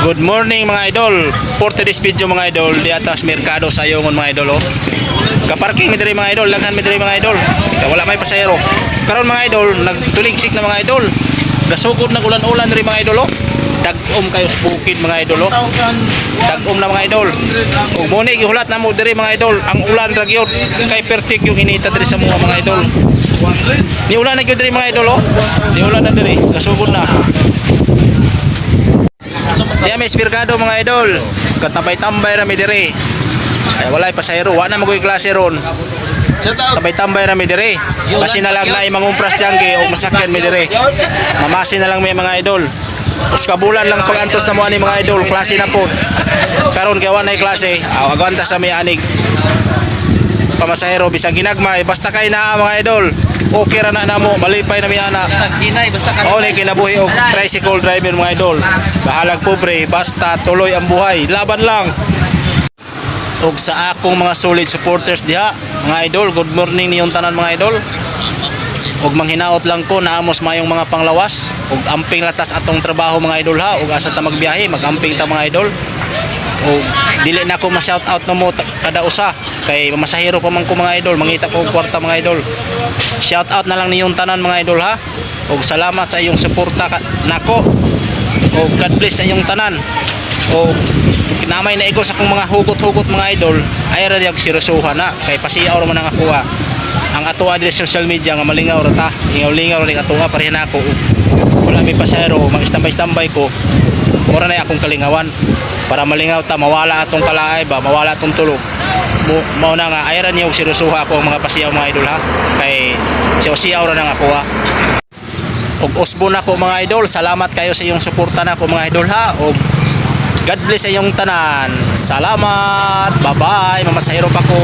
Good morning mga idol. For today's video mga idol, di atas merkado sa Yongon mga idol. Oh. Kaparking mi diri mga idol, laghan mi diri mga idol. Kaya wala may pasahero. Karon mga idol, nagtuligsik na mga idol. Gasugod na ulan-ulan diri mga idol. Oh. Dagom kayo sa bukid mga idol. Oh. Dagom na mga idol. Ug mo ni gihulat na mo diri mga idol. Ang ulan ra kay pertik yung inita diri sa mga mga idol. Ni ulan na gyud diri mga idol. Oh. Ni ulan na diri. Gasugod na. Diya may espirkado mga idol. Katambay-tambay rami dire. Ay walay pasahero, wa na magoy klase ron. Tambay-tambay rami dire. Kasi na lang na mangumpras jangge o masakyan mi dire. Mamasi na lang may mga idol. Us kabulan lang pagantos na mo ani mga idol, klase na po. Karon kay wa na klase, agwanta sa may anig. Pamasahero bisag ginagmay, basta kay na mga idol. Okay ra na namo, malipay na mi ana. Kinay, basta ka. Na kinabuhi og tricycle driver mga idol. Bahalag pobre, basta tuloy ang buhay. Laban lang. Og sa akong mga solid supporters diha, mga idol, good morning niyong tanan mga idol. Og manghinaot lang ko naamos mayong mga panglawas. Og amping latas atong trabaho mga idol ha? Og asa ta magbiyahe magamping ta mga idol. Og dili na ko ma-shout out no mo ta- kada usa. Kay masahiro pa man ko mga idol. Mangita ko kwarta mga idol. Shout out na lang niyong tanan mga idol ha? Og salamat sa iyong suporta nako. Og God bless sa iyong tanan. Og kinamay na igo sa akong mga hugot-hugot mga idol. Ay ra diag sirusuhan na. Kay pasiyaw man ang akuha ang atuwa dili sa social media nga malingaw ra ta. Lingaw-lingaw ning atuwa pareha na ako. Wala may pasero mag-istambay-istambay ko. Ora na akong kalingawan. Para malingaw ta mawala atong kalaay ba? Mawala atong tulog. Mo na nga ayran niyo sirusuha ako ang mga pasiyaw mga idol ha? Kay siyaw-siyaw ra nang ako ha? Og usbo na ko mga idol. Salamat kayo sa iyong suporta na ko mga idol ha? Og God bless sa iyong tanan. Salamat. Bye bye mamasahiro pa ko